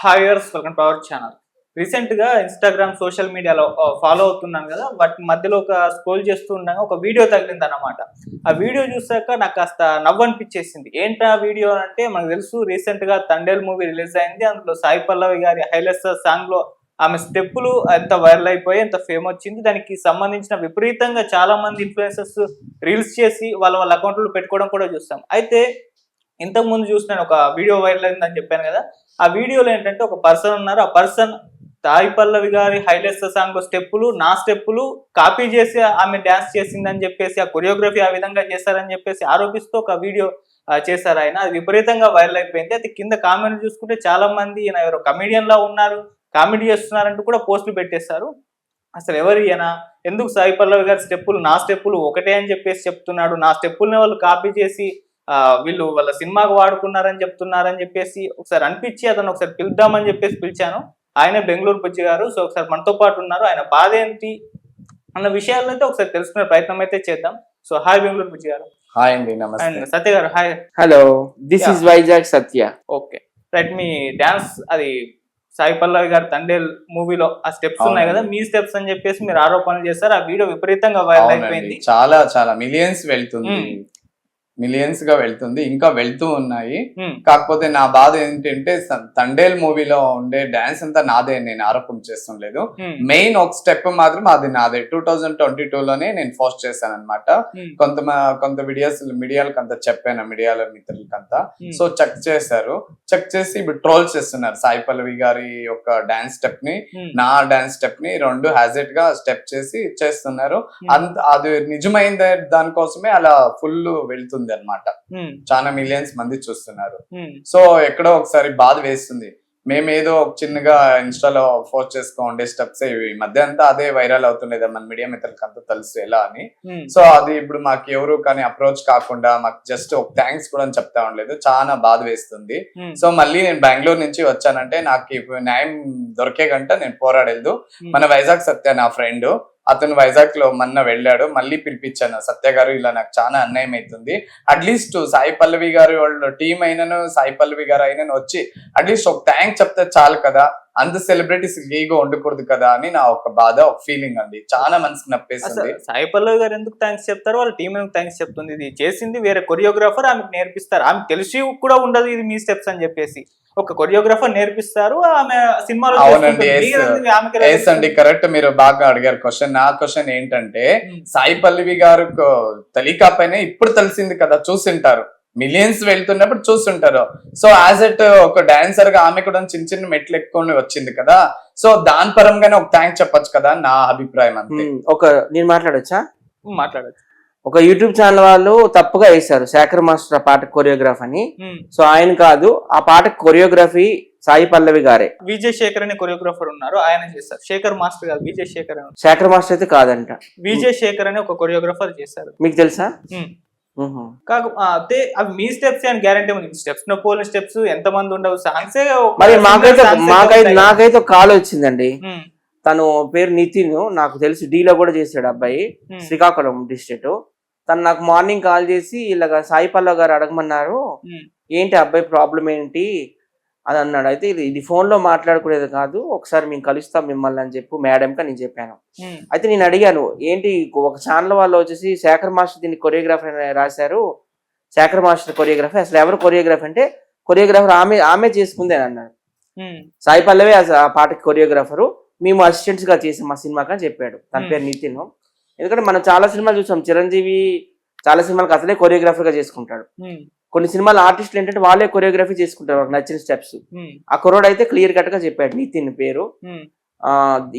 హాయర్స్ welcome to our channel రీసెంట్గా Instagram social మీడియాలో follow అవుతున్నాను కదా వాటి మధ్యలో ఒక స్క్రోల్ చేస్తూ ఉండగా ఒక వీడియో తగిలింది అన్నమాట ఆ వీడియో చూసాక నాకు కాస్త నవ్వు అనిపించేసింది. ఏంటి ఆ వీడియో అంటే మనకు తెలుసు రీసెంట్గా తండేల్ మూవీ రిలీజ్ అయింది. అందులో సాయి పల్లవి గారి హైలెస్ సాంగ్లో ఆమె స్టెప్పులు ఎంత వైరల్ అయిపోయి ఎంత ఫేమ్ వచ్చింది. దానికి సంబంధించిన విపరీతంగా చాలా మంది ఇన్ఫ్లుయెన్సర్స్ రీల్స్ చేసి వాళ్ళ వాళ్ళ అకౌంట్లో పెట్టుకోవడం కూడా చూస్తాం అయితే ఇంతకుముందు చూసిన ఒక వీడియో వైరల్ అయిందని చెప్పాను కదా ఆ వీడియోలో ఏంటంటే ఒక పర్సన్ ఉన్నారు. ఆ పర్సన్ తాయి పల్లవి గారి హైలెస్ సాంగ్ స్టెప్పులు నా స్టెప్పులు కాపీ చేసి ఆమె డాన్స్ చేసిందని చెప్పేసి ఆ కొరియోగ్రఫీ ఆ విధంగా చేశారని చెప్పేసి ఆరోపిస్తూ ఒక వీడియో చేశారు ఆయన. అది విపరీతంగా వైరల్ అయిపోయింది. అయితే కింద కామెంట్ చూసుకుంటే చాలా మంది ఈయన ఎవరో కమెడియన్ లా ఉన్నారు కామెడీ చేస్తున్నారంటూ కూడా పోస్టులు పెట్టేశారు. అసలు ఎవరు ఈయన? ఎందుకు సాయి పల్లవి గారి స్టెప్పులు నా స్టెప్పులు ఒకటే అని చెప్పేసి చెప్తున్నాడు. నా స్టెప్పుల్ని వాళ్ళు కాపీ చేసి వీళ్ళు వాళ్ళ సినిమాకు వాడుకున్నారని చెప్తున్నారని చెప్పేసి ఒకసారి అనిపించి అతను ఒకసారి పిలుద్దామని చెప్పేసి పిలిచాను. ఆయనే బెంగళూరు బుజ్జి గారు సో ఒకసారి మనతో పాటు ఉన్నారు. ఆయన బాధ ఏంటి అన్న విషయాలను అయితే ఒకసారి తెలుసుకునే ప్రయత్నం అయితే చేద్దాం. సో హాయ్ బెంగళూరు బుజ్జి గారు హాయ్ అండి నమస్తే. సత్య గారు hi. Hello this. Is Vizag Satya. Okay. Right me dance అది సాయి పల్లవి గారి తండేల్ మూవీలో ఆ స్టెప్స్ ఉన్నాయి కదా. మీ స్టెప్స్ అని చెప్పేసి మీరు ఆరోపణలు చేస్తారు ఆ వీడియో విపరీతంగా వైరల్ అయిపోయింది. చాలా చాలా మిలియన్స్ వెళ్తుంది. మిలియన్స్గా వెళ్తుంది ఇంకా వెళ్తూ ఉన్నాయి. కాకపోతే నా బాధ ఏంటంటే తండేల్ మూవీలో ఉండే డాన్స్ అంతా నాదే నేను ఆరోపణ చేస్తుండలేదు Hmm. మెయిన్ ఒక స్టెప్ మాత్రం అది నాదే టూ థౌజండ్ ట్వంటీ టూ లోనే నేను పోస్ట్ చేశాను అనమాట. కొంత కొంత వీడియోస్ మీడియాలకు అంతా చెప్పాను మీడియాల మిత్రులకంతా. సో చెక్ చేశారు చెక్ చేసి ఇప్పుడు ట్రోల్ చేస్తున్నారు సాయి పల్లవి గారి యొక్క డాన్స్ స్టెప్ని. నా డాన్స్ స్టెప్ని రెండు హ్యాజెట్గా స్టెప్ చేసి చేస్తున్నారు. అంత అది నిజమైన దానికోసమే అలా ఫుల్ వెళ్తుంది అన్నమాట Hmm. చాలా మిలియన్స్ మంది చూస్తున్నారు. సో ఎక్కడో ఒకసారి బాధ వేస్తుంది మేమేదో ఒక చిన్నగా ఇన్స్టాలో పోస్ట్ చేసుకోండి స్టెప్స్ ఈ మధ్య అంతా అదే వైరల్ అవుతుండేది మన మీడియా మిత్రులకి అంతా తెలుసు ఎలా అని. సో అది ఇప్పుడు మాకు ఎవరు కానీ అప్రోచ్ కాకుండా మాకు జస్ట్ ఒక థ్యాంక్స్ కూడా చెప్తా ఉండలేదు చాలా బాధ వేస్తుంది. సో మళ్ళీ నేను బెంగళూరు నుంచి వచ్చానంటే నాకు ఇప్పుడు న్యాయం దొరికే గంట నేను పోరాడేదు Hmm. మన వైజాగ్ సత్య నా ఫ్రెండ్ అతను వైజాగ్లో మొన్న వెళ్ళాడు మళ్ళీ పిలిపించాను. సత్య గారు ఇలా నాకు చాలా అన్యాయం అవుతుంది అట్లీస్ట్ సాయి పల్లవి గారు వాళ్ళ టీం అయినను సాయి పల్లవి గారు అయినను వచ్చి అట్లీస్ట్ ఒక థ్యాంక్ చెప్తే చాలు కదా. అంత సెలబ్రిటీస్ ఈగో ఉండకూడదు కదా అని నా ఒక బాధ ఒక ఫీలింగ్ అండి. చాలా మనసుకు అసలు నప్పేస్తుంది సాయి పల్లవి గారు ఎందుకు థ్యాంక్స్ చెప్తారు? వాళ్ళ టీం ఎందుకు థ్యాంక్స్ చెప్తుంది? ఇది చేసింది వేరే కొరియోగ్రాఫర్ ఆమెకు నేర్పిస్తారు. ఆమె తెలిసి కూడా ఉండదు ఇది మీ స్టెప్స్ అని చెప్పేసి. ఒక కొరియోగ్రాఫర్ నేర్పిస్తారు ఆమె సినిమాలో అవునండి, కరెక్ట్ మీరు బాగా అడిగారు. క్వశ్చన్ నా క్వశ్చన్ ఏంటంటే. సాయి పల్లవి గారు తెలియకపోయినా ఇప్పుడు తెలిసింది కదా చూసింటారు. మిలియన్స్ వెళ్తున్నప్పుడు చూస్తుంటారు సో యాజ్ ఎట్ ఒక డాన్సర్గా ఆమె కూడా చిన్న చిన్న మెట్లు ఎక్కుకొని వచ్చింది కదా. సో దాని పరంగానే ఒక థ్యాంక్ చెప్పొచ్చు కదా నా అభిప్రాయం అంతే. ఒక నేను మాట్లాడొచ్చా? మాట్లాడచ్చు. ఒక యూట్యూబ్ ఛానల్ వాళ్ళు తప్పుగా వేశారు. శేఖర్ మాస్టర్ ఆ పాట కొరియోగ్రాఫ్ అని. సో ఆయన కాదు ఆ పాట కొరియోగ్రఫీ సాయి పల్లవి గారే. విజయ్ శేఖర్ అనే కొరియోగ్రాఫర్ ఉన్నారు. ఆయన చేస్తారు శేఖర్ మాస్టర్ గారు విజయ్ శేఖర్ అని. శేఖర్ మాస్టర్ అయితే కాదంట. విజయ్ శేఖర్ అనే ఒక కొరియోగ్రాఫర్ చేశారు. మీకు తెలుసా. మ్మ్. కాక ఆ, అదే అవి మీ స్టెప్స్ అని గ్యారంటీ ఉంది. స్టెప్స్ స్టెప్స్ ఎంత మంది ఉండవు. సాంగ్సే మరి మాకైతే మాకైతే నాకైతే కాల్ వచ్చిందండి. తను పేరు నితిన్ నాకు తెలిసి డీలో కూడా చేశాడు అబ్బాయి. శ్రీకాకుళం డిస్ట్రిక్ట్. తను నాకు మార్నింగ్ కాల్ చేసి ఇలాగ సాయి పల్లవ్ గారు అడగమన్నారు. ఏంటి అబ్బాయి ప్రాబ్లం ఏంటి? అని అన్నాడు. అయితే ఇది ఇది phone లో మాట్లాడుకునేది కాదు. ఒకసారి మేము కలుస్తాం మిమ్మల్ని అని చెప్పు మేడంకి నేను చెప్పాను. అయితే నేను అడిగాను ఏంటి ఒక ఛానల్ వాళ్ళు వచ్చేసి శేఖర్ మాస్టర్ దీన్ని కొరియోగ్రాఫర్ అని రాశారు. శేఖర్ మాస్టర్ కొరియోగ్రఫీ అసలు ఎవరు కొరియోగ్రఫీ అంటే కొరియోగ్రాఫర్ ఆమె ఆమె చేసుకుంది అని అన్నాడు. సాయి పల్లవి ఆ పాటకి కొరియోగ్రాఫరు. మేము అసిస్టెంట్స్గా చేసాం మా సినిమాకి అని చెప్పాడు. తన. పేరు నితిన్. ఎందుకంటే మనం చాలా సినిమాలు చూసాం. చిరంజీవి చాలా సినిమాలకు అసలే కొరియోగ్రాఫర్గా చేసుకుంటాడు. కొన్ని సినిమాల ఆర్టిస్టులు ఏంటంటే వాళ్ళే కొరియోగ్రఫీ చేసుకుంటారు. వాళ్ళకి నచ్చిన స్టెప్స్ ఆ కుర్రోడు అయితే క్లియర్ కట్గా చెప్పాడు నితిన్ పేరు. ఆ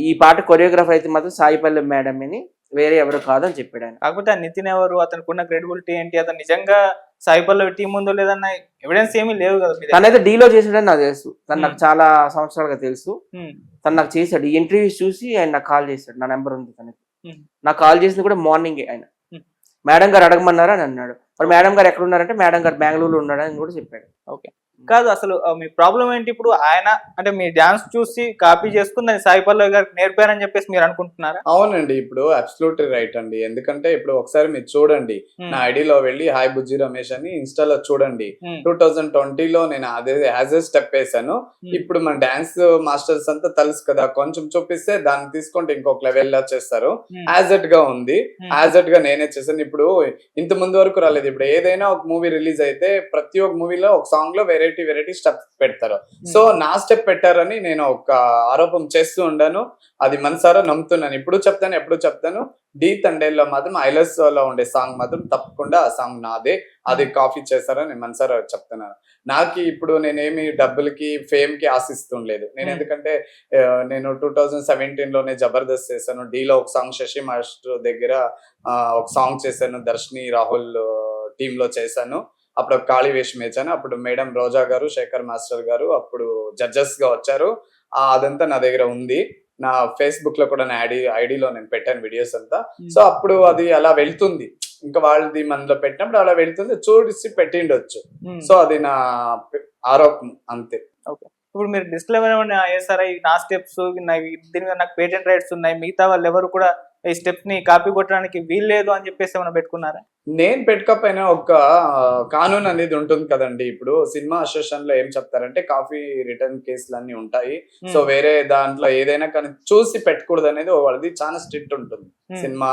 ఈ పాట కొరియోగ్రాఫర్ అయితే మాత్రం సాయి పల్లవి మేడం అని వేరే ఎవరు కాదు అని చెప్పాడు ఆయన. కాకపోతే ఆ నితిన్ ఎవరు అతనికి ఉన్న క్రెడిబిలిటీ ఏంటి అతను నిజంగా సాయి పల్లవి టీం ఉందో లేదన్న ఎవిడెన్స్ ఏమీ లేవు కదా. తనైతే డీలో చేసాడని నాకు తెలుసు. తను నాకు. చాలా సంవత్సరాలుగా తెలుసు. తను నాకు చేశాడు. ఈ ఇంటర్వ్యూస్ చూసి ఆయన నాకు కాల్ చేశాడు. నా నెంబర్ ఉంది తనకి. నాకు కాల్ చేసింది కూడా మార్నింగ్ ఆయన. మేడం గారు అడగమన్నారా అని అన్నాడు. మరి మేడం గారు ఎక్కడ ఉన్నారంటే మేడం గారు బెంగళూరులో ఉన్నాడని కూడా చెప్పాడు. కాదు అసలు మీ ప్రాబ్లం ఏంటి ఇప్పుడు? ఆయన అంటే మీ డాన్స్ చూసి కాపీ చేసుకుని దాన్ని సాయి పల్లవి గారికి నేర్పారని చెప్పేసి మీరు అనుకుంటున్నారా? అవునండి ఇప్పుడు అబ్సల్యూట్ రైట్ అండి. ఎందుకంటే ఇప్పుడు ఒకసారి మీరు చూడండి నా ఐడిలో వెళ్ళి హాయ్ బుజ్జి రమేష్ అని ఇన్స్టాలో చూడండి. టూ థౌజండ్ ట్వంటీలో నేను అదే యాజ్ స్టెప్ వేసాను ఇప్పుడు మన డాన్స్ మాస్టర్స్ అంతా తెలుసు కదా కొంచెం చూపిస్తే దాన్ని తీసుకుంటే ఇంకొక లెవెల్లో చేస్తారు. యాజ్ ఎట్గా ఉంది. యాజ్ ఎట్గా నేనే చేశాను. ఇప్పుడు ఇంత ముందు వరకు రాలేదు. ఇప్పుడు ఏదైనా ఒక మూవీ రిలీజ్ అయితే ప్రతి ఒక్క మూవీలో ఒక సాంగ్లో వెరైటీ వెరైటీ స్టెప్స్ పెడతారు. సో నా స్టెప్ పెట్టారని నేను ఒక ఆరోపం చేస్తూ ఉండాను. అది మనసారా నమ్ముతున్నాను. ఇప్పుడు చెప్తాను ఎప్పుడు చెప్తాను. డి తండేల్లో మాత్రం ఐలస్లో ఉండే సాంగ్ మాత్రం తప్పకుండా ఆ సాంగ్ నాదే. అది కాపీ చేశారని నేను మనసారా చెప్తున్నాను. నాకు ఇప్పుడు నేనేమి డబ్బులకి ఫేమ్కి ఆశిస్తుండలేదు. నేను Hmm. ఎందుకంటే నేను టూ థౌజండ్ సెవెంటీన్లోనే జబర్దస్త్ చేశాను. డీలో ఒక సాంగ్ శశి మాస్టర్ దగ్గర ఒక సాంగ్ చేశాను. దర్శిని రాహుల్ టీమ్లో చేశాను. అప్పుడు ఒక ఖాళీ వేషం వేసాను అప్పుడు మేడం రోజా గారు శేఖర్ మాస్టర్ గారు అప్పుడు జడ్జెస్గా వచ్చారు. ఆ, అదంతా నా దగ్గర ఉంది. నా ఫేస్బుక్లో కూడా నా ఐడి ఐడిలో నేను పెట్టాను వీడియోస్ అంతా. సో అప్పుడు అది అలా వెళ్తుంది. ఇంకా వాళ్ళది మనలో పెట్టినప్పుడు అలా వెళ్తుంది. చూసి పెట్టిండొచ్చు. సో అది నా ఆరోపం అంతే. ఇప్పుడు మీరు డిస్క్లైమర్ ఏమైనా చేస్తారా ఈ నా స్టెప్స్ దీని మీద నాకు పేటెంట్ రైట్స్ ఉన్నాయి. మిగతా వాళ్ళు ఎవరు కూడా ఈ స్టెప్స్ని కాపీ కొట్టడానికి వీల్లేదు అని చెప్పేసి ఏమైనా పెట్టుకున్నారా? నేను పెట్టుకపోయినా ఒక కానూన్ అనేది ఉంటుంది కదండి. ఇప్పుడు సినిమా అసోసియేషన్లో ఏం చెప్తారంటే కాఫీ రిటర్న్ కేసులు అన్ని ఉంటాయి సో వేరే దాంట్లో ఏదైనా కానీ చూసి పెట్టకూడదు అనేది వాళ్ళది చాలా స్ట్రిక్ట్ ఉంటుంది. సినిమా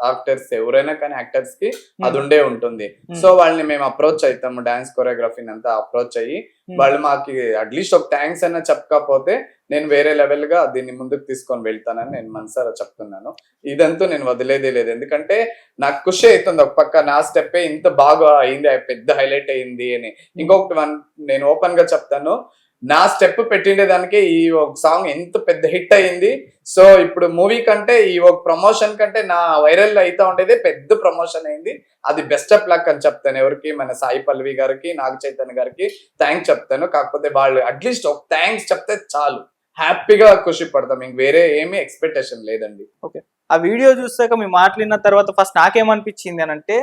యాక్టర్స్ ఎవరైనా కానీ యాక్టర్స్కి అది ఉండే ఉంటుంది. ఉమ్, సో వాళ్ళని మేము అప్రోచ్ అవుతాము డాన్స్ కొరియోగ్రఫీని అంతా అప్రోచ్ అయ్యి ఉమ్, వాళ్ళు మాకు అట్లీస్ట్ ఒక థ్యాంక్స్ అన్న చెప్పకపోతే నేను వేరే లెవెల్గా దీన్ని ముందుకు తీసుకొని వెళ్తానని నేను మనసారా చెప్తున్నాను. ఇదంతా నేను వదిలేదే లేదు. ఎందుకంటే నాకు ఖుషి అవుతుంది ఒక పక్క నా స్టెప్ ఇంత బాగా అయింది పెద్ద హైలైట్ అయింది అని. ఇంకొకటి వన్ నేను ఓపెన్గా చెప్తాను. నా స్టెప్ పెట్టిండే దానికి ఈ ఒక సాంగ్ ఎంత పెద్ద హిట్ అయింది సో ఇప్పుడు మూవీ కంటే ఈ ఒక ప్రమోషన్ కంటే నా వైరల్ అయితా ఉండేదే పెద్ద ప్రమోషన్ అయింది. అది బెస్ట్ ఆఫ్ లక్ అని చెప్తాను ఎవరికి మన సాయి పల్లవి గారికి నాగ చైతన్య గారికి థ్యాంక్స్ చెప్తాను. కాకపోతే వాళ్ళు అట్లీస్ట్ ఒక థ్యాంక్స్ చెప్తే చాలు. హ్యాపీగా ఖుషి పడతాం. ఇంక వేరే ఏమీ ఎక్స్పెక్టేషన్ లేదండి. ఆ వీడియో చూసాక మీ మాట్లాడిన తర్వాత ఫస్ట్ నాకేమనిపించింది అని అంటే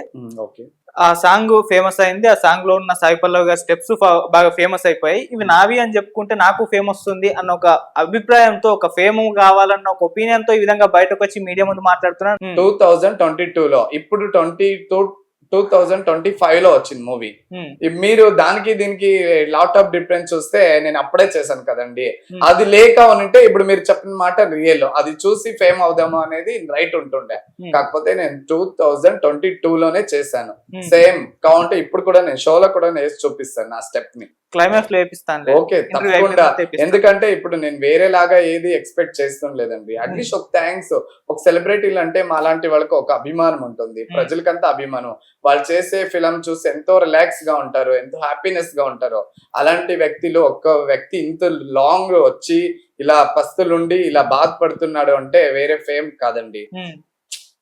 ఓకే ఆ సాంగ్ ఫేమస్ అయింది. ఆ సాంగ్లో ఉన్న సాయి పల్లవి గారి స్టెప్స్ బాగా ఫేమస్ అయిపోయాయి. ఇవి నావి అని చెప్పుకుంటే నాకు ఫేమ్ వస్తుంది అన్న ఒక అభిప్రాయంతో ఒక ఫేమ్ కావాలన్న ఒక ఒపీనియన్తో ఈ విధంగా బయటకు వచ్చి మీడియా ముందు మాట్లాడుతున్నాను. టూ థౌజండ్ ట్వంటీ టూ లో ఇప్పుడు twenty two two thousand twenty ఫైవ్లో వచ్చింది మూవీ. ఉమ్, మీరు దానికి దీనికి లాట్ ఆఫ్ డిఫరెన్స్ చూస్తే నేను అప్పుడే చేశాను కదండి. Hmm. అది లేక ఉంటే ఇప్పుడు మీరు చెప్పిన మాట రియల్ అది చూసి ఫేమ్ అవుదాము అనేది రైట్ ఉంటుండే. ఉమ్, కాకపోతే నేను టూ థౌజండ్ ట్వంటీ టూ లోనే చేశాను. సేమ్ కావుంటే ఇప్పుడు కూడా నేను షోలో కూడా నేను వేసి చూపిస్తాను నా స్టెప్ని. క్లైమాక్స్లో వేపిస్తాను ఓకే తప్పకుండా. ఎందుకంటే ఇప్పుడు నేను వేరేలాగా ఏది ఎక్స్పెక్ట్ చేస్తాం లేదండి. అట్లీస్ట్ ఒక థ్యాంక్స్ ఒక సెలబ్రిటీలు అంటే మా లాంటి వాళ్ళకి ఒక అభిమానం ఉంటుంది. ప్రజలకంతా అభిమానం. వాళ్ళు చేసే ఫిలం చూసి ఎంతో రిలాక్స్గా ఉంటారు ఎంతో హ్యాపీనెస్గా ఉంటారు. అలాంటి వ్యక్తిలో ఒక్క వ్యక్తి ఇంత లాంగ్ వచ్చి ఇలా పస్తులుండి ఇలా బాధపడుతున్నాడు అంటే వేరే ఫేమ్ కాదండి.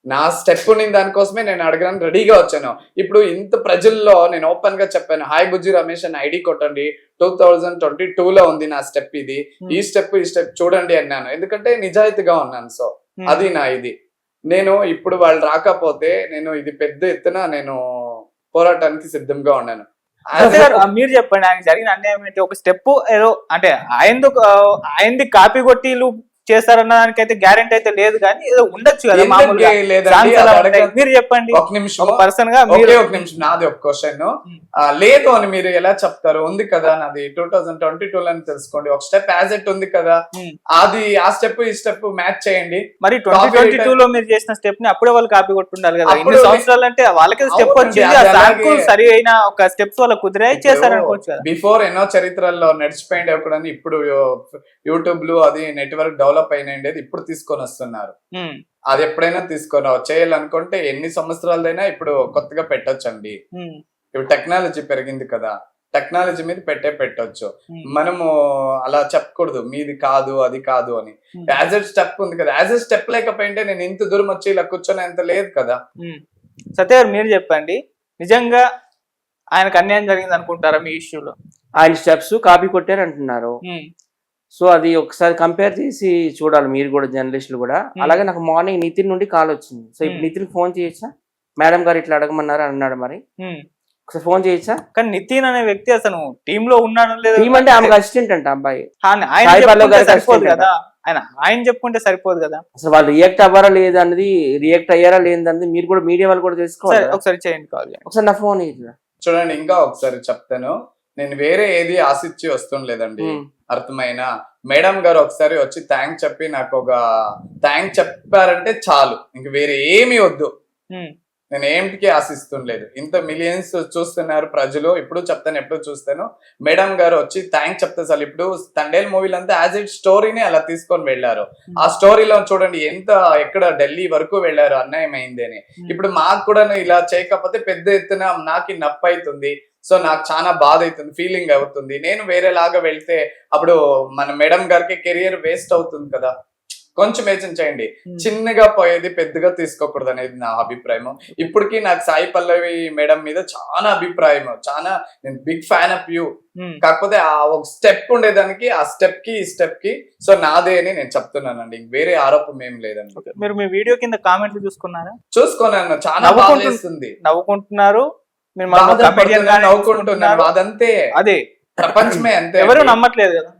నా స్టెప్ ఉంది దానికోసమే నేను అడగడానికి రెడీగా వచ్చాను. ఇప్పుడు ఇంత ప్రజల్లో నేను ఓపెన్గా చెప్పాను హాయ్ బుజ్జి రమేష్ అని ఐడి కొట్టండి. టూ థౌజండ్ ట్వంటీ టూ లో ఉంది నా స్టెప్ ఇది. ఈ స్టెప్ ఈ స్టెప్ చూడండి అన్నాను. ఎందుకంటే నిజాయితీగా ఉన్నాను సో ఉమ్. అది నా ఇది. నేను ఇప్పుడు వాళ్ళు రాకపోతే నేను ఇది పెద్ద ఎత్తున నేను పోరాటానికి సిద్ధంగా ఉన్నాను. మీరు చెప్పండి ఆయనకి జరిగిన అన్యాయం ఏంటి? ఒక స్టెప్ ఏదో అంటే ఆయనది ఆయనది కాపీ కొట్టిలు చేస్తారన్న దానికైతే గ్యారెంటీ అయితే లేదు కానీ ఏదో ఉండొచ్చు కదా మామూలుగా. అలా ఉంటాయి. మీరు చెప్పండి. ఒక నిమిషం. ఒక పర్సన్గా ఒకే మీరు ఒక నిమిషం నాది ఒక క్వశ్చన్. లేదు అని మీరు ఎలా చెప్తారు? ఉంది కదా నాది టూ థౌజండ్ ట్వంటీ టూ అని తెలుసుకోండి. ఒక స్టెప్ యాజ్ ఎట్ ఉంది కదా. అది ఆ స్టెప్ ఈ స్టెప్ మ్యాచ్ చేయండి. మరి ట్వంటీ ట్వంటీ టూ లో మీరు చేసిన స్టెప్ని అప్పుడే వాళ్ళు కాపీ కొట్టుండాలి కదా. అప్పుడు ఇన్ని సంవత్సరాలు అంటే వాళ్ళకి స్టెప్ అవునండి, వచ్చింది. ఆ అది సాంగ్ అలాగే- సరి అయిన ఒక స్టెప్స్ వాళ్ళకి కుదిరాయి చేశారు అనుకోవచ్చు కదా. బిఫోర్ ఎన్నో చరిత్రల్లో నడిచిపోయింది ఒకడని ఇప్పుడు యూట్యూబ్లో అది నెట్వర్క్ డెవలప్ అయినండేది ఇప్పుడు తీసుకొని వస్తున్నారు. అది ఎప్పుడైనా తీసుకొని. చేయాలనుకుంటే ఎన్ని సంవత్సరాలదైనా ఇప్పుడు కొత్తగా పెట్టొచ్చండి. ఇప్పుడు టెక్నాలజీ పెరిగింది కదా. టెక్నాలజీ మీద పెట్టే పెట్టొచ్చు. మనము అలా చెప్పకూడదు. మీది కాదు అది కాదు అని. యాజ్ ఎ స్టెప్ ఉంది కదా. యాజ్ ఎ స్టెప్ లేకపోయింటే నేను ఇంత దూరం వచ్చి ఇలా కూర్చొని అంత లేదు కదా. సత్య గారు మీరు చెప్పండి. నిజంగా ఆయనకు అన్యాయం జరిగింది అనుకుంటారా మీ ఇష్యూలో? ఆయన స్టెప్స్ కాపీ కొట్టారు అంటున్నారు సో అది ఒకసారి కంపేర్ చేసి చూడాలి మీరు కూడా జర్నలిస్టులు కూడా. Hmm. అలాగే నాకు మార్నింగ్ నితిన్ నుండి కాల్ వచ్చింది. సో ఇప్పుడు Hmm. నితిన్ ఫోన్ చేయొచ్చా? మేడం గారు ఇట్లా అడగమన్నారు అని అన్నాడు మరి. ఒకసారి ఫోన్ చేయొచ్చా? కానీ నితిన్ అనే వ్యక్తి అసలు టీమ్లో ఉన్నాడో లేదో టీం అంటే ఆమెకు అసిస్టెంట్ అంట అబ్బాయి. కదా. ఆయన ఆయన చెప్పుకుంటే సరిపోదు కదా. అసలు వాళ్ళు రియాక్ట్ అవ్వరా లేదా అనేది రియాక్ట్ అయ్యారా లేదన్నది మీరు కూడా మీడియా వాళ్ళు కూడా తెలుసుకోవాలి. ఒకసారి చేయండి కాల్ ఒకసారి నా ఫోన్. చూడండి ఇంకా ఒకసారి చెప్తాను. నేను వేరే ఏది ఆశించి వస్తుండలేదండి. అర్థమైనా? మేడం గారు ఒకసారి వచ్చి థ్యాంక్ చెప్పి నాకు ఒక థ్యాంక్ చెప్పారంటే చాలు. ఇంక వేరే ఏమీ వద్దు. నేను ఏంటికి ఆశిస్తుండలేదు. ఇంత మిలియన్స్ చూస్తున్నారు ప్రజలు. ఇప్పుడు చెప్తాను ఎప్పుడు చూస్తాను. మేడం గారు వచ్చి థ్యాంక్ చెప్తే చాలు. ఇప్పుడు తండేల్ మూవీలు అంతా యాజ్ ఇట్ స్టోరీని అలా తీసుకొని వెళ్ళారు. ఆ స్టోరీలో చూడండి ఎంత ఎక్కడ ఢిల్లీ వరకు వెళ్ళారు అన్యాయం అయింది అని ఇప్పుడు మాకు కూడా ఇలా చేయకపోతే పెద్ద ఎత్తున నాకు నొప్పి అవుతుంది సో నాకు చాలా బాధ అవుతుంది ఫీలింగ్ అవుతుంది. నేను వేరేలాగా వెళ్తే అప్పుడు మన మేడం గారికి కెరియర్ వేస్ట్ అవుతుంది కదా. కొంచెం యోచించండి Hmm. చిన్నగా పోయేది పెద్దగా తీసుకోకూడదు అనేది నా అభిప్రాయం ఇప్పటికీ నాకు సాయి పల్లవి మేడం మీద చాలా అభిప్రాయం చాలా నేను బిగ్ ఫ్యాన్ ఆఫ్ యూ. కాకపోతే ఆ ఒక స్టెప్ ఉండేదానికి ఆ స్టెప్కి ఈ స్టెప్కి. సో నాదే అని నేను చెప్తున్నానండి. ఇంక వేరే ఆరోపం ఏం లేదండి. ఓకే. మీరు మీ వీడియో కింద కామెంట్లు చూసుకున్నారా? చూసుకోనన్న. చాలా బాధేస్తుంది నవ్వుకుంటున్నారు. నవ్వుకుంటున్నాను. అదంతే. అదే. ప్రపంచమే అంతే ఎవరు అండి. నమ్మట్లేదు కదా.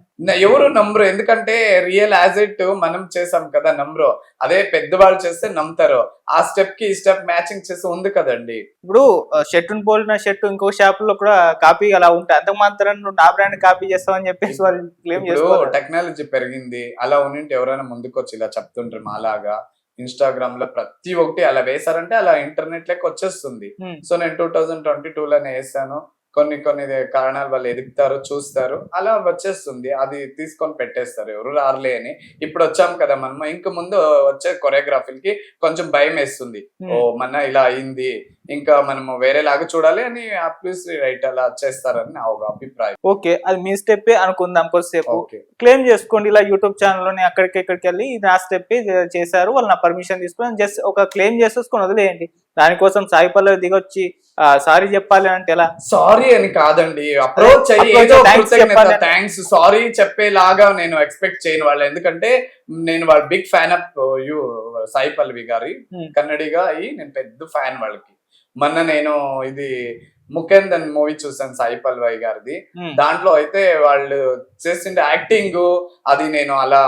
ఎవరు నమ్మరు ఎందుకంటే రియల్ యాజ్ ఇట్ మనం చేసాం కదా నమ్మరు అదే పెద్దవాళ్ళు చేస్తే నమ్ముతారు. ఆ స్టెప్కి ఈ స్టెప్ మ్యాచింగ్ చేసి ఉంది కదండి. ఇప్పుడు షర్ట్ పోలిన షర్ట్ ఇంకో షాప్లో కూడా కాపీ అలా ఉంటాయి అంతకు మాత్రం నువ్వు నా బ్రాండ్ కాపీ చేస్తావని చెప్పేసి వాళ్ళు క్లెయిమ్ టెక్నాలజీ పెరిగింది. అలా ఉండింటే ఎవరైనా ముందుకు వచ్చి ఇలా చెప్తుంటారు మాలాగా. ఇన్స్టాగ్రామ్లో ప్రతి ఒక్కటి అలా వేశారంటే అలా ఇంటర్నెట్ లెక్క వచ్చేస్తుంది. సో నేను టూ థౌజండ్ ట్వంటీ టూ లోనే వేసాను. కొన్ని కొన్ని కారణాలు వాళ్ళు ఎదుగుతారు చూస్తారు. అలా వచ్చేస్తుంది. అది తీసుకొని పెట్టేస్తారు ఎవరు రారులే అని. ఇప్పుడు వచ్చాం కదా మనం ఇంక ముందు వచ్చే కొరియోగ్రఫీలకి కొంచెం భయం వేస్తుంది. ఓ మన ఇలా అయింది. ఇంకా మనము వేరేలాగా చూడాలి అని ప్లీజ్ రైట్ అలా చేస్తారని నా ఒక అభిప్రాయం. ఓకే అది మీ స్టెప్ అనుకుందాం కొద్దిసేపు. క్లెయిమ్ చేసుకోండి ఇలా యూట్యూబ్ ఛానల్లోనే అక్కడికి ఇక్కడికి వెళ్ళి ఇది నా స్టెప్ చేశారు వాళ్ళు నా పర్మిషన్ తీసుకుని జస్ట్ ఒక క్లెయిమ్ చేసేసుకొని వదిలేయండి. దానికోసం సాయి పల్లవి దిగొచ్చి సారీ చెప్పాలి అంటే ఎలా? సారీ అని కాదండి అప్రోచ్. థ్యాంక్స్ సారీ చెప్పేలాగా నేను ఎక్స్పెక్ట్ చేయను వాళ్ళు. ఎందుకంటే నేను వాళ్ళ big fan of you Sai Pallavi గారి. కన్నడిగా అయ్యి నేను పెద్ద ఫ్యాన్ వాళ్ళకి. మొన్న నేను ఇది ముఖేందన్ మూవీ చూసాను సాయి పల్లవి గారిది. దాంట్లో అయితే వాళ్ళు చేసిండే యాక్టింగ్ అది నేను అలా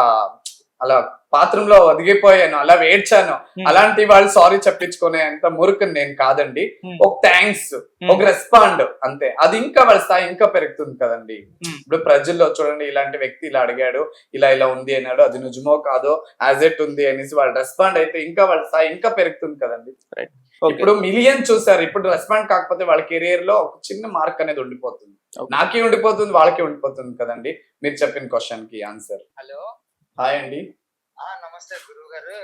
అలా పాత్రంలో ఒదిగిపోయాను అలా ఏడ్చాను. Hmm. అలాంటి వాళ్ళు సారీ చెప్పించుకునే అంత మురుకుని నేను కాదండి. ఒక థ్యాంక్స్ ఒక రెస్పాండ్ అంతే. అది ఇంకా వాళ్ళ స్థాయి ఇంకా పెరుగుతుంది కదండి. ఇప్పుడు ప్రజల్లో చూడండి ఇలాంటి వ్యక్తి ఇలా అడిగాడు ఇలా ఇలా ఉంది అన్నాడు అది నిజమో కాదో యాజ్ ఎట్ ఉంది అనేసి వాళ్ళు రెస్పాండ్ అయితే ఇంకా వాళ్ళ స్థాయి ఇంకా పెరుగుతుంది కదండి. ఇప్పుడు మిలియన్ చూసారు ఇప్పుడు రెస్పాండ్ కాకపోతే వాళ్ళ కెరియర్లో ఒక చిన్న మార్క్ అనేది ఉండిపోతుంది. నాకే ఉండిపోతుంది వాళ్ళకి ఉండిపోతుంది కదండి. మీరు చెప్పిన క్వశ్చన్కి ఆన్సర్ హలో హాయ్ అండి. ఆ నమస్తే గురువు గారు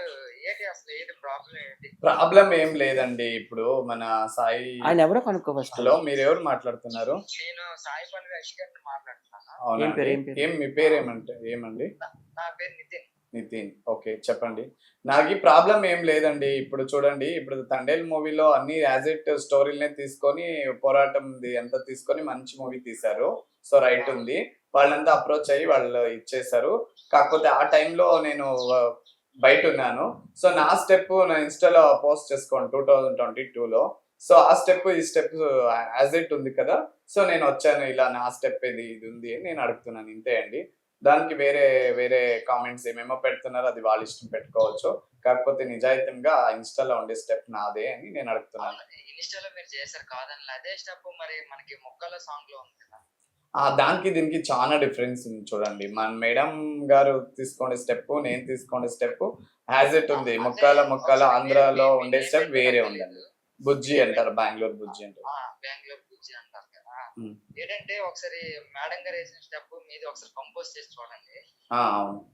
ఏంటి అసలు ఏంటి ప్రాబ్లం ఏంటి? ప్రాబ్లం ఏం లేదండి. ఇప్పుడు మన సాయి ఆయన ఎవరో కనుక్కో ఫస్ట్ హలో మీరు ఎవరు మాట్లాడుతున్నారు? నేను సాయి అష్ గారిని మాట్లాడుతున్నాను? ఏం మీ పేరు ఏమంటే ఏమండి? నా పేరు నితిన్. నితిన్. ఓకే చెప్పండి. నాకు ఈ ప్రాబ్లం ఏం లేదండి. ఇప్పుడు చూడండి ఇప్పుడు తండేల్ మూవీలో అన్ని యాజ్ ఇట్ స్టోరీలనే తీసుకొని పోరాటం అంతా తీసుకొని మంచి మూవీ తీశారు. సో రైట్ ఉంది. వాళ్ళంతా అప్రోచ్ అయ్యి వాళ్ళు ఇచ్చేసారు కాకపోతే ఆ టైంలో నేను బయట ఉన్నాను. సో నా స్టెప్ నా ఇన్స్టాలో పోస్ట్ చేసుకోండి టూ థౌజండ్ ట్వంటీ టూలో. సో ఆ స్టెప్ ఈ స్టెప్ యాజ్ ఇట్ ఉంది కదా. సో నేను వచ్చాను ఇలా నా స్టెప్ ఇది ఇది ఉంది అని నేను అడుగుతున్నాను. ఇంతే అండి. దానికి వేరే వేరే కామెంట్స్ ఏమేమో పెడుతున్నారు అది వాళ్ళ ఇష్టం పెట్టుకోవచ్చు. కాకపోతే నిజాయితీగా ఇన్స్టాలో ఉండే స్టెప్ నాదే అని నేను అడుగుతున్నాను. ఇన్స్టాలో మీరు చేశారు కాదని అదే స్టెప్ మరి మనకి మొక్కల సాంగ్లో ఉంది కదా. దానికి దీనికి చాలా డిఫరెన్స్ ఉంది చూడండి. మన మేడం గారు తీసుకునే స్టెప్ నేను తీసుకునే స్టెప్ యాజ్ ఇట్ ఉంది. ముక్కాల ముక్కాల ఆంధ్రాలో ఉండే స్టెప్ వేరే ఉందండి. బుజ్జి అంటారు బెంగళూరు బుజ్జి అంటారు. బెంగళూరు బుజ్జి అంటారు కదా. ఏంటంటే ఒకసారి మేడం గారు వేసిన స్టెప్ మీది ఒకసారి కంపోజ్ చేసి చూడండి. ఆ, అవును.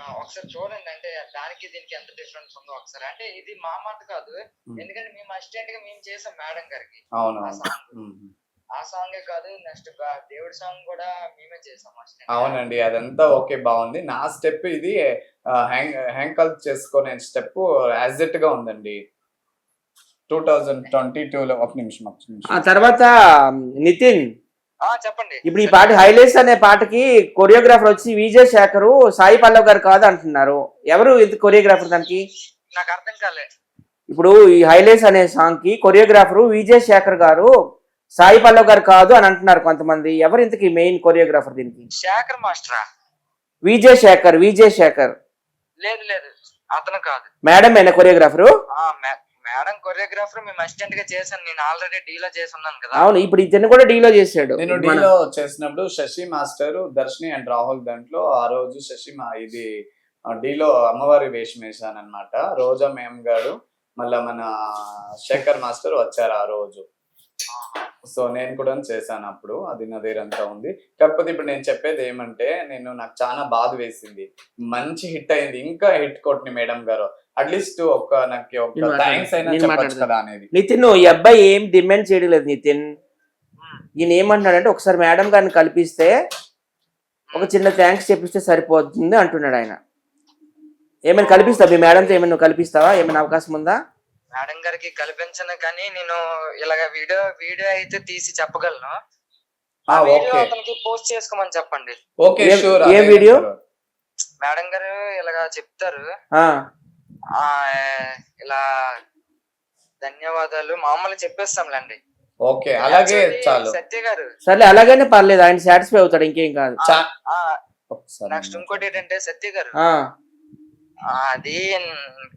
ఆ, ఒకసారి చూడండి అంటే దానికి దీనికి ఎంత డిఫరెన్స్ ఉందో ఒకసారి. అంటే ఇది మా మాట కాదు. ఎందుకంటే మేము అసిస్టెంట్గా మేము చేసాం మేడం గారికి. అవును ఆ సాంగ్. ఆ కాదు నెక్స్ట్ దేవుడి సాంగ్ కూడా మేమే చేసాం అవునండి అదంతా ఓకే బాగుంది. నా స్టెప్ ఇది హ్యాంగ్ హ్యాంకల్ చేసుకునే స్టెప్ యాజ్ ఇట్గా ఉందండి. టూ థౌజండ్ ట్వంటీ టూ లో ఒక నిమిషం. ఒక ఆ నిమిషం తర్వాత నితిన్. ఆ, చెప్పండి. ఇప్పుడు ఈ పాట హైలైట్స్ అనే పాటకి కొరియోగ్రాఫర్ వచ్చి విజయ్ శేఖరు సాయి పల్లవ్ గారు కాదు అంటున్నారు. ఎవరు ఇది కొరియోగ్రాఫర్ దానికి? నాకు అర్థం కాలే. ఇప్పుడు ఈ హైలైట్స్ అనే సాంగ్కి కొరియోగ్రాఫర్ విజయ్ శేఖర్ గారు సాయి పల్లవ్ గారు కాదు అని అంటున్నారు కొంతమంది. ఎవరు ఇంతకి మెయిన్ కొరియోగ్రాఫర్ దీనికి? శేఖర్ మాస్టరా? విజయ్ శేఖర్ విజయ్ శేఖర్. లేదు లేదు. అతను కాదు. మేడం అయిన కొరియోగ్రాఫరు మేడం కొరియోగ్రాఫర్ మేము అసిస్టెంట్గా చేశాను. నేను ఆల్రెడీ డీలో చేసి ఉన్నాను కదా. అవును ఇప్పుడు ఇతను కూడా డీలో చేశాడు. నేను డీలో చేసినప్పుడు శశి మాస్టర్ దర్శిని అండ్ రాహుల్ దాంట్లో ఆ రోజు శశి మా ఇది డీలో అమ్మవారి వేషం వేసాను అనమాట రోజా మేమ్ గారు మళ్ళా మన శేఖర్ మాస్టర్ వచ్చారు ఆ రోజు. సో నేను కూడా చేశాను అప్పుడు అది నా దగ్గర అంతా ఉంది. కాకపోతే ఇప్పుడు నేను చెప్పేది ఏమంటే నేను నాకు చాలా బాధ వేసింది. మంచి హిట్ అయింది. ఇంకా హిట్ కొట్టిన మేడం గారు. అట్లీస్ట్ ఒక నాకు ఒక. థ్యాంక్స్ అయినా చెప్పొచ్చు. కదా అనేది. నితిన్ ఈ అబ్బాయి ఏం డిమాండ్ చేయడం లేదు నితిన్. ఈయన ఏమంటున్నాడంటే ఒకసారి మేడం గారిని కల్పిస్తే ఒక చిన్న థ్యాంక్స్ చెప్పిస్తే సరిపోతుంది అంటున్నాడు ఆయన. ఏమైనా కల్పిస్తావా? మీ మేడంతో ఏమైనా కల్పిస్తావా? ఏమైనా అవకాశం ఉందా? మేడం గారికి కల్పించను కానీ నేను ఇలాగ వీడియో వీడియో అయితే తీసి చెప్పగలను. ఆ, వీడియో ఓకే. అతనికి పోస్ట్ చేసుకోమని చెప్పండి. ఓకే ఏ- షూర్ ఏ వీడియో? మేడం గారు ఇలాగ చెప్తారు. ఆ, ఆ ఇలా ధన్యవాదాలు. మామూలు చెప్పేస్తాంలేండి. ఓకే అలాగే Actually, చాలు. సత్య గారు. సర్లే అలాగనే పర్లేదు ఆయన సాటిస్ఫై అవుతాడు ఇంకేం కాదు. చా- ఆ ఒకసారి నెక్స్ట్ ఇంకోటి ఏంటంటే సత్య గారు. ఆ, అది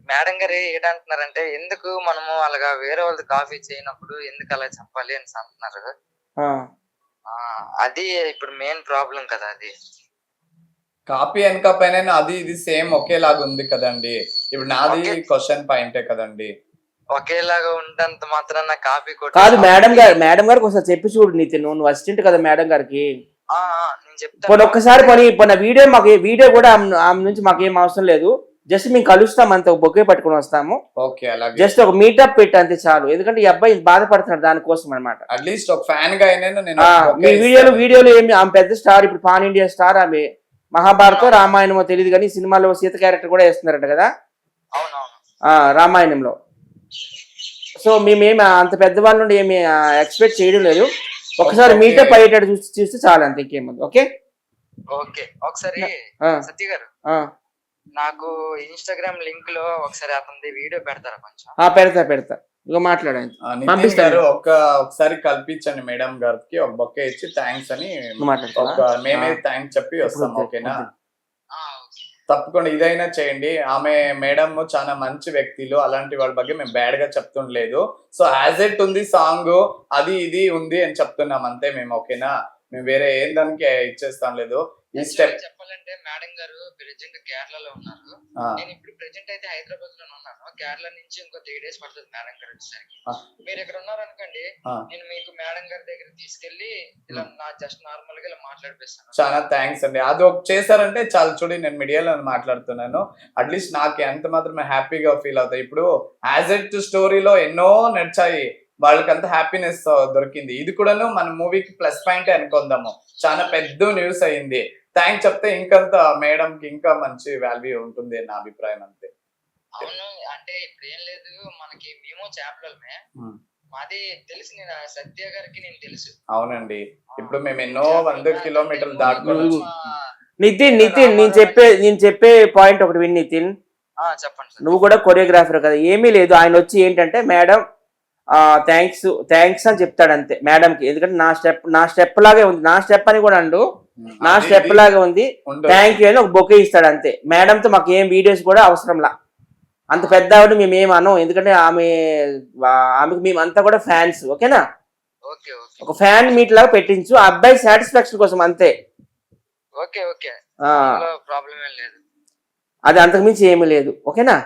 మేడం గారు ఏంటంటున్నారంటే ఎందుకు మనము అలాగా వేరే వాళ్ళది కాఫీ చేయనప్పుడు ఎందుకు అలా చెప్పాలి అని అంటున్నారు. ఆ. ఆ, అది ఇప్పుడు మెయిన్ ప్రాబ్లం కదా అది. కాపీ వెనక పైన అది ఇది సేమ్ ఒకేలాగా ఉంది కదండి. ఇప్పుడు నాది. క్వశ్చన్ పాయింటే కదండి. ఒకేలాగా ఉండంత మాత్రాన కాఫీ కొట్టి కాదు మేడం గారు మేడం గారికి ఒకసారి చెప్పి చూడు నితిన్ నువ్వు అసిస్టెంట్ కదా మేడం గారికి. నేను చెప్తాను. పోనీ ఒక్కసారి పోనీ పోనీ వీడియో మాకు వీడియో కూడా ఆమె ఆమె నుంచి మాకు ఏం అవసరం లేదు. జస్ట్ మేము కలుస్తాం అంత బొకే పట్టుకొని వస్తాము. ఓకే అలాగే. జస్ట్ ఒక మీటప్ పెట్టి అంతే చాలు. ఎందుకంటే ఈ అబ్బాయి బాధపడుతున్నాడు దానికోసం అనమాట అట్లీస్ట్ ఒక ఫ్యాన్గా అయినా నేను మీ వీడియోలో. వీడియోలో ఏమి ఆమె పెద్ద స్టార్ ఇప్పుడు పాన్ ఇండియా స్టార్ ఆమె. మహాభారతం రామాయణమో తెలియదు కానీ సినిమాలో సీత క్యారెక్టర్ కూడా వేస్తున్నారట కదా? రామాయణంలో. సో మేమేమి అంత పెద్దవాళ్ళ నుండి ఏమి ఎక్స్పెక్ట్ చేయడం లేదు. ఒకసారి. మీటప్ అయ్యేటట్టు చూసి చూస్తే చాలు అంతే ఇంకేముంది. ఓకే ఓకే ఒకసారి సత్య గారు. నాకు ఇన్స్టాగ్రామ్ లింక్ లో ఒకసారి అతనిది వీడియో పెడతారా కొంచెం ఆ, పెడతా పెడతా ఇక మాట్లాడండి ఆ, నితిన్ పంపిస్తాను. గారు ఒక ఒకసారి కల్పించండి మేడం గారికి ఒక బొకే ఇచ్చి థ్యాంక్స్ అని నువ్వు మాట్లాడతావా? ఒక మేమే ఆ. థ్యాంక్స్ చెప్పి వస్తాం వద్దు, ఓకేనా వద్దు. ఆ, ఓకే. తప్పకుండా ఇదైనా చేయండి ఆమె మేడం చాలా మంచి వ్యక్తులు అలాంటి వాళ్ళ ಬಗ್ಗೆ మేము బ్యాడ్ గా చెప్తుండలేదు సో యాజ్ ఎట్ ఉంది సాంగ్ అది ఇది ఉంది అని చెప్తున్నాం అంతే మేము ఓకేనా మేము వేరే ఏం దానికి ఇచ్చేస్తాం లేదు ఈ స్టెప్ Actually చెప్పాలంటే మేడం గారు ప్రెసెంట్ కేరళలో ఉన్నారు. నేను ఇప్పుడు ప్రెసెంట్ అయితే హైదరాబాద్లో ఉన్నాను. కేరళ నుంచి ఇంకో త్రీ డేస్ పడుతుంది మేడం గారు వచ్చేసరికి. మీరు ఇక్కడ ఉన్నారనుకోండి ఆ. నేను మీకు మేడం గారి దగ్గర తీసుకెళ్ళి ఇలా నా జస్ట్ నార్మల్గా ఇలా మాట్లాడిపిస్తాను. చాలా థ్యాంక్స్ అండి. అది ఒక చేశారంటే చాలా చూడి నేను మీడియాలో మాట్లాడుతున్నాను. అట్లీస్ట్ నాకు ఎంత మాత్రమే హ్యాపీగా ఫీల్ అవుతాయి. ఇప్పుడు యాజ్ ఎట్ స్టోరీలో ఎన్నో నడిచాయి. వాళ్ళకంత హ్యాపీనెస్ దొరికింది. ఇది కూడాను మన మూవీకి ప్లస్ పాయింట్ అనుకుందాము. చాలా పెద్ద న్యూస్ అయింది. థ్యాంక్స్ చెప్తే ఇంకంత మేడం కి ఇంకా మంచి వాల్యూ ఉంటుంది నా అభిప్రాయం అంతే. అవును అంటే ఇప్పుడు ఏం లేదు మనకి మేము చేపలమే. మాది తెలుసు నేను సత్య గారికి నేను తెలుసు. అవునండి. ఇప్పుడు మేము ఎన్నో వంద కిలోమీటర్లు వచ్చి- నితిన్ నితిన్ నేను చెప్పే నేను చెప్పే పాయింట్ ఒకటి విన్ నితిన్. ఆ, చెప్పండి నువ్వు కూడా కొరియోగ్రాఫర్ కదా. ఏమీ లేదు. ఆయన వచ్చి ఏంటంటే మేడం థ్యాంక్స్ థ్యాంక్స్ అని చెప్తాడు అంతే మేడం కి ఎందుకంటే నా స్టెప్ నా స్టెప్ లాగే ఉంది. నా స్టెప్ అని కూడా అండు. నా స్టెప్ లాగా ఉంది. థ్యాంక్ యూ అని ఒక బొకే ఇస్తాడు అంతే. మేడం తో మాకు ఏం వీడియోస్ కూడా అవసరంలా అంత పెద్ద ఆవిడ మేము ఏం అనం ఎందుకంటే ఆమె ఆమెకు మేము అంతా కూడా ఫ్యాన్స్ ఓకేనా? Okay okay. ఒక ఫ్యాన్ మీట్ లాగా పెట్టించు. ఆ అబ్బాయి సాటిస్ఫాక్షన్ కోసం అంతే. Okay okay. ప్రాబ్లం ఏం లేదు. అది అంతకుమించి ఏమీ లేదు. ఓకేనా?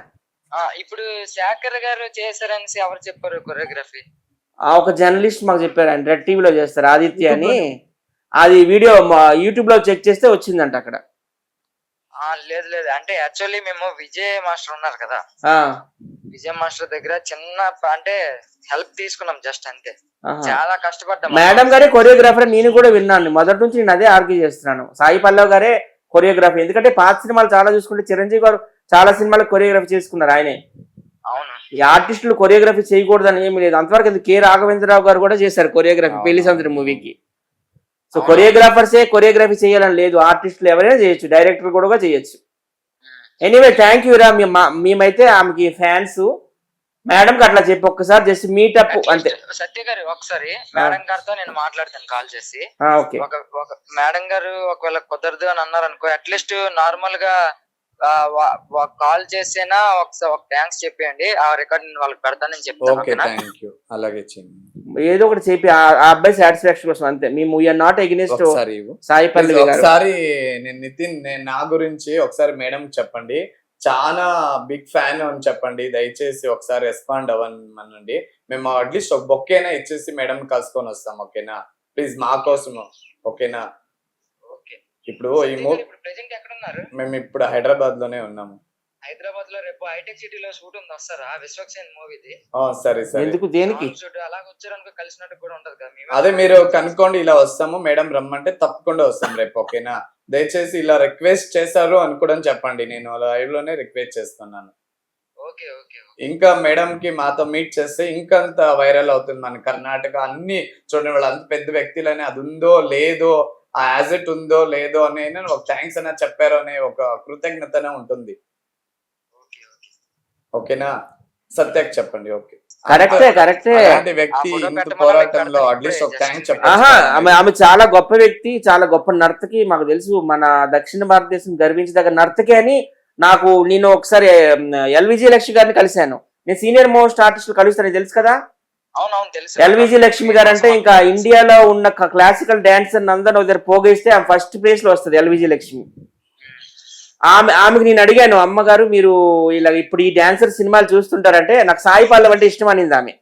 ఆ, ఇప్పుడు శేఖర్ గారు చేశారనేసి ఎవరు చెప్పారు కొరియోగ్రఫీ? ఆ ఒక జర్నలిస్ట్ మాకు చెప్పారు ఆయన రెడ్ టీవీలో చేస్తారు. ఆదిత్య అని. అది వీడియో యూట్యూబ్లో చెక్ చేస్తే వచ్చిందంట అక్కడ. లేదు లేదు. అంటే యాక్చువల్లీ మేము విజయ్ మాస్టర్ ఉన్నారు కదా. ఆ, విజయ్ మాస్టర్ దగ్గర చిన్న అంటే హెల్ప్ తీసుకున్నాం జస్ట్ అంతే. చాలా కష్టపడ్డాం. మేడం గారే కొరియోగ్రాఫర్ నేను కూడా విన్నాను. మొదటి నుంచి నేను అదే ఆర్గ్యూ చేస్తున్నాను. సాయి పల్లవ్ గారే కొరియోగ్రఫీ ఎందుకంటే పాత సినిమాలు చాలా చూసుకుంటే చిరంజీవి గారు చాలా సినిమాలు కొరియోగ్రఫీ చేసుకున్నారు ఆయనే. అవును. ఈ ఆర్టిస్టులు కొరియోగ్రఫీ చేయకూడదని ఏమీ లేదు. అంతవరకు కే రాఘవేంద్రరావు గారు కూడా చేశారు కొరియోగ్రఫీ. పెళ్ళి సందడి మూవీకి. సో. కొరియోగ్రాఫర్సే కొరియోగ్రఫీ చేయాలని లేదు ఆర్టిస్టులు ఎవరైనా చేయొచ్చు డైరెక్టర్ కూడా చేయొచ్చు. ఎనీవే థ్యాంక్ యూ రా మేమైతే ఆమెకి ఫ్యాన్స్. మేడం కి అట్లా చెప్పి ఒక్కసారి జస్ట్ మీటప్ అంతే. సత్య గారు ఒకసారి మేడం గారితో నేను మాట్లాడతాను కాల్ చేసి. మేడం గారు ఒకవేళ కుదరదు అని అన్నారు అనుకో అట్లీస్ట్ నార్మల్గా కాల్ చేసేనా? ఒకసారి ఒక థ్యాంక్స్ చెప్పేయండి. ఆ రికార్డ్ నేను వాళ్ళకి పెడతానని చెప్తాను ఓకే ఓకేనా? Thank you. అలాగే చెయ్యండి ఏదో ఒకటి చెప్పి ఆ అబ్బాయి సాటిస్ఫాక్షన్ కోసం అంతే. మేము వీఆర్ నాట్ ఎగ్నెస్ట్ ఒకసారి ఇవ్వు. సాయి పల్లవి గారు. ఒకసారి నేను నితిన్ నేను నా గురించి ఒకసారి మేడం చెప్పండి. చాలా బిగ్ ఫ్యాన్ అని చెప్పండి. దయచేసి ఒకసారి రెస్పాండ్ అవ్వమనండి. మేము అట్లీస్ట్ ఒక బొక్కేనా ఇచ్చేసి మేడం కలుసుకొని వస్తాం ఓకేనా? ప్లీజ్ మా కోసం ఓకేనా? ఓకే ఇప్పుడు ఈ ప్రెసెంట్ ఎక్కడ ఉన్నారు మేము ఇప్పుడు హైదరాబాద్లోనే ఉన్నాము. హైదరాబాద్లో రేపు హైటెక్ సిటీలో షూట్ ఉంది వస్తారా? విశ్వక్సేన్ మూవీది. ఆ, సరే సరే. ఎందుకు దేనికి? షూట్ అలాగ వచ్చారనుకో కలిసినట్టు కూడా ఉంటది కదా మేమే అదే మీరు కనుక్కోండి ఇలా వస్తాము మేడం రమ్మంటే తప్పకుండా వస్తాం రేపు ఓకేనా? దయచేసి ఇలా రిక్వెస్ట్ చేశారు అని కూడా చెప్పండి నేను లైవ్లోనే రిక్వెస్ట్ చేస్తున్నాను. ఓకే ఓకే ఇంకా మేడం కి మాతో మీట్ చేస్తే ఇంకంత వైరల్ అవుతుంది మన కర్ణాటక అన్ని చూడండి వాళ్ళు అంత పెద్ద వ్యక్తులని అది ఉందో లేదో ఆ యాజెట్ ఉందో లేదో అని అయినా ఒక థ్యాంక్స్ అన్న చెప్పారు అనే ఒక కృతజ్ఞతనే ఉంటుంది. Okay okay. ఓకేనా? సత్యకి చెప్పండి ఓకే. కరెక్టే కరెక్టే. వ్యక్తి పోరాటంలో అట్లీస్ట్ ఒక థ్యాంక్స్ చెప్పండి. ఆమె ఆమె చాలా గొప్ప వ్యక్తి చాలా గొప్ప నర్తకి మాకు తెలుసు మన దక్షిణ భారతదేశం గర్వించదగ్గ నర్తకి అని నాకు నేను ఒకసారి ఎల్విజి లక్ష్మి గారిని కలిశాను. నేను సీనియర్ మోస్ట్ ఆర్టిస్ట్ కలుస్తాను తెలుసు కదా? ఎల్విజి లక్ష్మి గారు అంటే ఇంకా ఇండియాలో ఉన్న క్లాసికల్ డాన్సర్ అందరూ దగ్గర పోగేస్తే ఆమె ఫస్ట్ ప్లేస్లో వస్తుంది ఎల్విజి లక్ష్మి. ఆమె ఆమెకు నేను అడిగాను అమ్మగారు మీరు ఇలా ఇప్పుడు ఈ డాన్సర్ సినిమాలు చూస్తుంటారంటే నాకు సాయి పల్లవి అంటే ఇష్టం అనింది ఆమె.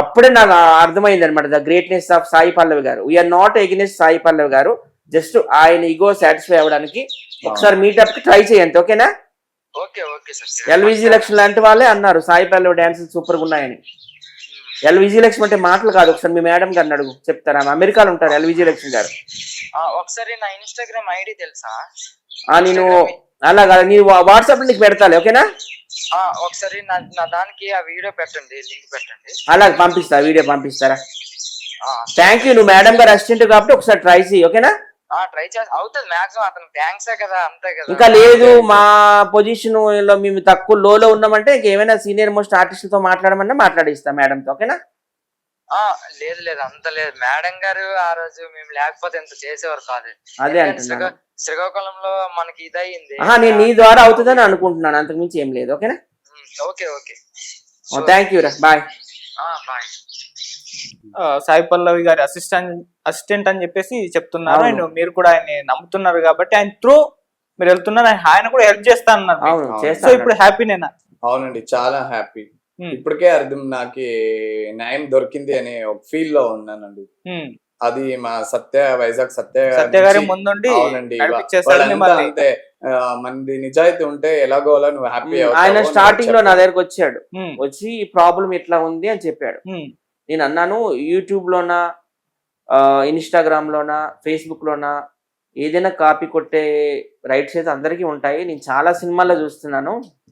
అప్పుడే నాకు అర్థమైంది అనమాట the greatness of Sai Pallavi గారు. We're not against Sai Pallavi గారు జస్ట్ ఆయన ఈగో సాటిస్ఫై అవ్వడానికి ఒకసారి మీటప్కి ట్రై చేయండి ఓకేనా ఎల్విజి లక్ష్మి లాంటి వాళ్ళే అన్నారు సాయి పల్లవి డాన్స్ సూపర్గా ఉన్నాయని. ఎల్విజి లక్ష్మి అంటే మాటలు కాదు. ఒకసారి మీ మేడం గారిని అడుగు. చెప్తారా? అమెరికాలో ఉంటారు ఎల్విజి లక్ష్మి గారు. ఒకసారి నా ఇన్స్టాగ్రామ్ ఐడి తెలుసా? నేను అలా కాదు. నేను వాట్సాప్ నీకు పెడతాలే ఓకేనా? ఒకసారి నా నా దానికి ఆ వీడియో పెట్టండి లింక్ పెట్టండి. అలా పంపిస్తా వీడియో పంపిస్తారా? థ్యాంక్ యూ నువ్వు మేడం గారు అసిస్టెంట్ కాబట్టి ఒకసారి ట్రై చేయి ఓకేనా? ట్రై చేసి అవుతుంది మాక్సిమం అతను థ్యాంక్స్ కదా అంతే కదా. ఇంకా లేదు మా పొజిషన్లో మేము తక్కువ లోలో ఉన్నామంటే ఇంకేమైనా సీనియర్ మోస్ట్ ఆర్టిస్టులతో మాట్లాడమన్నా మాట్లాడిస్తా మేడం తో ఓకేనా? ఆ, లేదు లేదు అంత లేదు. మేడం గారు ఆ రోజు మేము లేకపోతే ఇంత చేసేవారు కాదు. అదే శ్రీకాకుళంలో మనకి ఇదయింది. నేను నీ ద్వారా అవుతుందని అనుకుంటున్నాను అంతకుమించి ఏం లేదు ఓకేనా? Okay okay. థ్యాంక్ యూ రా. బాయ్ బాయ్ సాయి పల్లవి గారి అసిస్టెంట్ అసిస్టెంట్ అని చెప్పేసి చెప్తున్నారు. ఆయన మీరు కూడా ఆయన్ని నమ్ముతున్నారు కాబట్టి ఆయన త్రూ మీరు వెళ్తున్నారు. ఆయన- ఆయన కూడా హెల్ప్ చేస్తా అన్నారు. సో చేస్తాను ఇప్పుడు హ్యాపీనేనా? అవునండి చాలా హ్యాపీ. ఇప్పటికే అర్థం నాకు న్యాయం దొరికింది అనే ఒక ఫీల్లో ఉన్నానండి. అది మా సత్య వైజాగ్ సత్య గారి సత్య గారి ముందుండి. అంతే. మనది నిజాయితీ ఉంటే ఎలాగోలా నువ్వు హ్యాపీ ఆయన స్టార్టింగ్లో నా దగ్గరకు వచ్చాడు వచ్చి ఈ ప్రాబ్లం ఇట్లా ఉంది అని చెప్పాడు. నేను అన్నాను యూట్యూబ్లోనా ఇన్స్టాగ్రామ్లోనా ఫేస్బుక్లోనా ఏదైనా కాపీ కొట్టే రైట్స్ అయితే అందరికీ ఉంటాయి. నేను చాలా సినిమాల్లో చూస్తున్నాను.